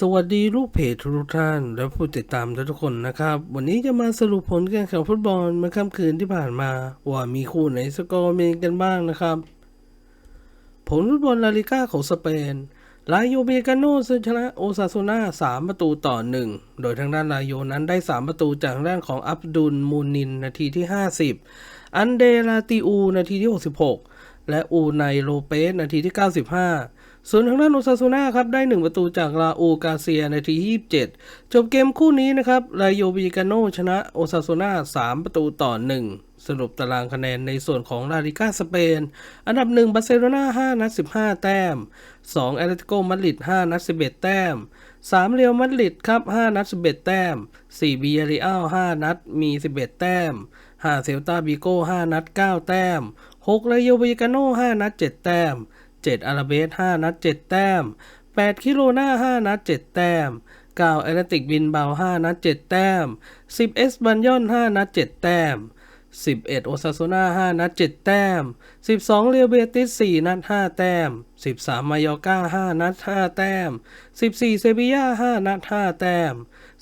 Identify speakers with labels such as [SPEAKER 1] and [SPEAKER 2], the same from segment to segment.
[SPEAKER 1] สวัสดีลูกเพจทุกท่าน และผู้ติดตามทุกคนนะครับ วันนี้จะมาสรุปผลการแข่งฟุตบอลเมื่อค่ำคืนที่ผ่านมา ว่ามีคู่ไหนสกอร์เมนกันบ้างนะครับ ผลฟุตบอลลาลิก้าของสเปนลาโยเบกาโนชนะโอซาซูน่า3 ประตูต่อ 1 โดยทางด้านลาโยนั้นได้ 3 ประตูจากทางด้านของอับดุลมูนิน นาทีที่ 50 อันเดลาติอู นาทีที่ 66 และอูไนโลเปส นาทีที่ 95 ส่วนทางด้านโอซาซูนาครับได้ 1 ประตูจากลาอูกาเซียในที27 จบเกมคู่นี้นะครับลโยเบกาโนชนะโอซาซูนา3 ประตูต่อ 1 สรุปตารางคะแนนในส่วนของลาลิก้าสเปน อันดับ 1 บาร์เซโลนา5นัด15 แต้ม 2 แอตเลติโกมาดริด5นัด11 แต้ม 3 เรอัลมาดริดครับ5นัด11 แต้ม 4 บียาริอัล5นัดมี 11 แต้ม 5 เซลตาบิโก้5นัด9 แต้ม6เลโยเบกาโน5นัด7 แต้ม 7อาราเบส5นัด 7 แต้ม 8 คิโรนา5นัด 7 แต้ม 9 แอตเลติกบินเบา 5 นัด 7 แต้ม 10 เอสบันยอน 5 นัด 7 แต้ม 11 โอซาซูนา5นัด 7 แต้ม 12 เรียวเบติส 4 นัด 5 แต้ม 13 มายอร์กา5 นัด 5 แต้ม 14 เซบียา5 นัด 5 แต้ม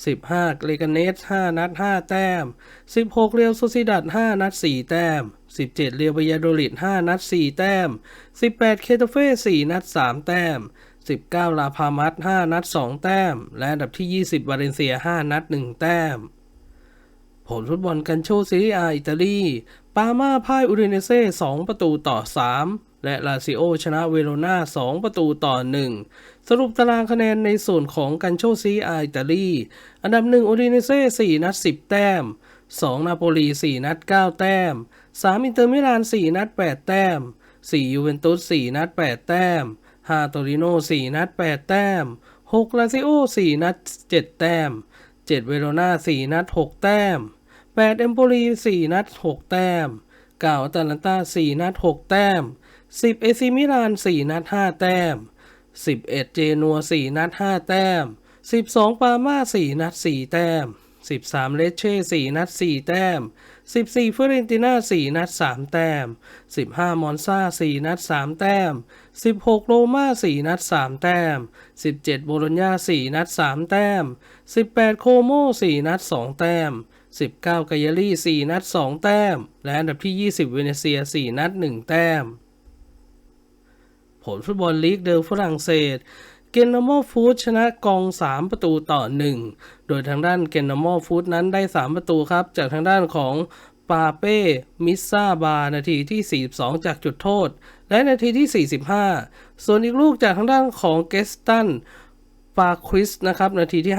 [SPEAKER 1] 15เกรกาเนส 5 นัด 5 แต้ม 16 เรียวโซซิดัด 5 นัด 4 แต้ม 17 เรียวบยาโดลิด5นัด 4 แต้ม 18 เคโตเฟ่ 4 นัด 3 แต้ม 19 ลาพามัส5นัด 2 แต้ม และอันดับที่ 20 วาเลนเซีย 5 นัด 1 แต้ม ผลฟุตบอลกันโชซีรีอาอิตาลี ปาม่าพ่ายอูดิเนเซ่ 2 ประตูต่อ 3และลาซิโอชนะเวโรนา2 ประตูต่อ 1 สรุปตารางคะแนนในส่วนของกันโชซีรีอาอิตาลี อันดับ1อูดิเนเซ่4นัด 10 แต้ม 2 นาโปลี 4 นัด 9 แต้ม 3 อินเตอร์มิลาน 4 นัด 8 แต้ม 4 ยูเวนตุส 4 นัด 8 แต้ม 5 โตริโน 4 นัด 8 แต้ม 6 ลาซิโอ 4 นัด 7 แต้ม 7 เวโรนา 4 นัด 6 แต้ม 8 เอมโปลี 4 นัด 6 แต้ม 9อัตแลนตา 4 นัด 6 แต้ม 10 เอซิมิลาน 4 นัด 5 แต้ม 11 เจนัว 4 นัด 5 แต้ม 12 ปาม่า 4 นัด 4 แต้ม 13 เลเช่ 4 นัด 4 แต้ม 14 เฟอเรนติน่า 4 นัด 3 แต้ม 15 มอนซา4 นัด 3 แต้ม 16 โรม่า 4 นัด 3 แต้ม 17 โบโลญญา 4 นัด 3 แต้ม 18 โคโม 4 นัด 2 แต้ม 19 กายาลี4นัด 2 แต้ม และอันดับที่ 20 เวเนเซีย 4 นัด 1 แต้ม ผลฟุตบอลลีกเดอฝรั่งเศส เกนนามอฟูดชนะกอง 3 ประตูต่อ 1 โดยทางด้านเกนนามอฟูดนั้นได้ 3 ประตูครับ จากทางด้านของปาเป้ มิซาบา นาทีที่ 42 จากจุดโทษ และนาทีที่ 45 ส่วนอีกลูกจากทางด้านของเกสตัน ปาคริสนะครับ นาทีที่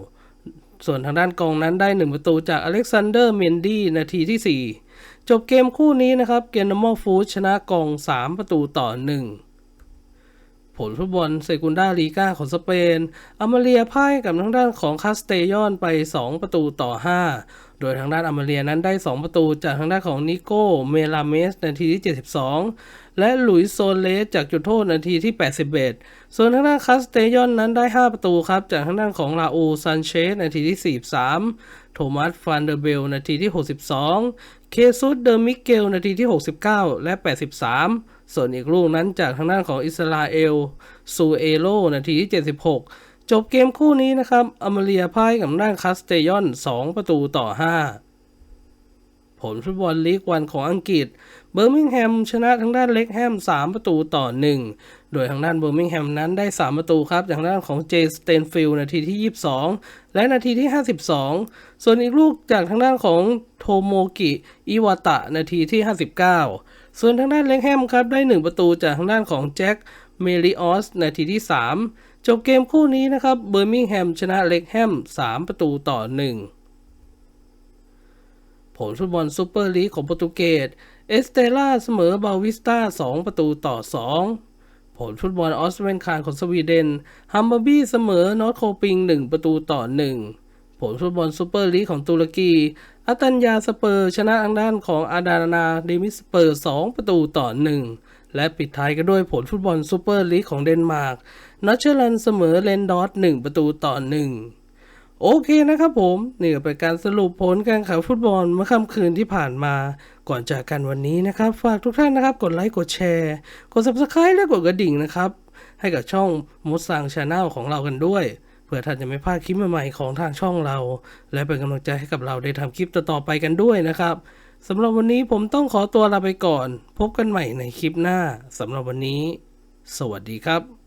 [SPEAKER 1] 59 ส่วนทางด้านกองนั้นได้ 1 ประตูจากอเล็กซานเดอร์ เมนดี้ นาทีที่ 4 จบเกมคู่นี้นะครับ เกนนามอฟูดชนะกอง 3 ประตูต่อ 1 ผลฟุตบอลเซกุนดาลีกาของสเปนอามาเลียพ่ายกับทางด้านของคาสเตยอนไป 2 ประตูต่อ 5 โดยทางด้านอามาเลียนั้นได้ 2 ประตูจากทางด้านของนิโก้ เมลาเมสนาทีที่ 72 และหลุยส์โซเลสจากจุดโทษนาทีที่ 81 ส่วนทางด้านคาสเตยอนนั้นได้ 5 ประตูครับ จากทางด้านของลาอูซันเชสนาทีที่ 43 โทมัสฟันเดอร์เบลนาทีที่ 62 เคซุสเดอมิเกลนาทีที่ 69 และ 83 ส่วนอีกลูกนั้นจากทางด้านของอิสราเอลซูเอโลนาทีที่ 76 จบเกมคู่นี้นะครับอเมเรียพ่ายกับด้านคาสเตยอน 2 ประตูต่อ 5 ผลฟุตบอลลีกวันของอังกฤษ เบอร์มิงแฮมชนะทางด้านเล็กแฮม 3 ประตูต่อ 1 โดยทางด้านเบอร์มิงแฮมนั้นได้ 3 ประตูครับ จากทางด้านของเจสเตนฟิลนาทีที่ 22 และนาทีที่ 52 ส่วนอีกลูกจากทางด้านของโทโมกิอิวาตะนาทีที่ 59 ส่วนทางด้านเล็กแฮมครับได้ 1 ประตูจากทางด้านของแจ็คเมลิออสนาทีที่ 3 จบเกมคู่นี้นะครับเบอร์มิงแฮมชนะเล็กแฮม 3 ประตูต่อ 1 ผลฟุตบอลซูเปอร์ลีกของโปรตุเกส เอสเตล่าเสมอบาวิสตา2 ประตูต่อ 2 ผลฟุตบอลออสเวนคานของสวีเดน ฮัมเบอร์บี้เสมอนอตโคปิง 1 ประตูต่อ 1 ผลฟุตบอลซูเปอร์ลีกของตุรกีอัตันยาสเปอร์ชนะทางด้านของอาดานาเดมิสเปอร์ 2 ประตูต่อ 1 และปิดท้ายกันด้วยผลฟุตบอลซูเปอร์ลีกของเดนมาร์กนอตเชอร์แลนเสมอเลนดอส1ประตูต่อ 1 โอเคนะครับผมนี่ก็เป็นการสรุปผลการแข่งฟุตบอลเมื่อค่ำคืนที่ผ่านมาก่อนจากกันวันนี้นะครับ ฝากทุกท่านนะครับกดไลค์กดแชร์กด subscribe และกดกระดิ่งนะครับ ให้กับช่องมุสังชาแนลของเรากันด้วย เพื่อท่านจะไม่พลาดคลิปใหม่ๆของทางช่องเรา และเป็นกำลังใจให้กับเราได้ทำคลิปต่อๆไปกันด้วยนะครับสำหรับวันนี้ผมต้องขอตัวลาไปก่อน พบกันใหม่ในคลิปหน้าสำหรับวันนี้ สวัสดีครับ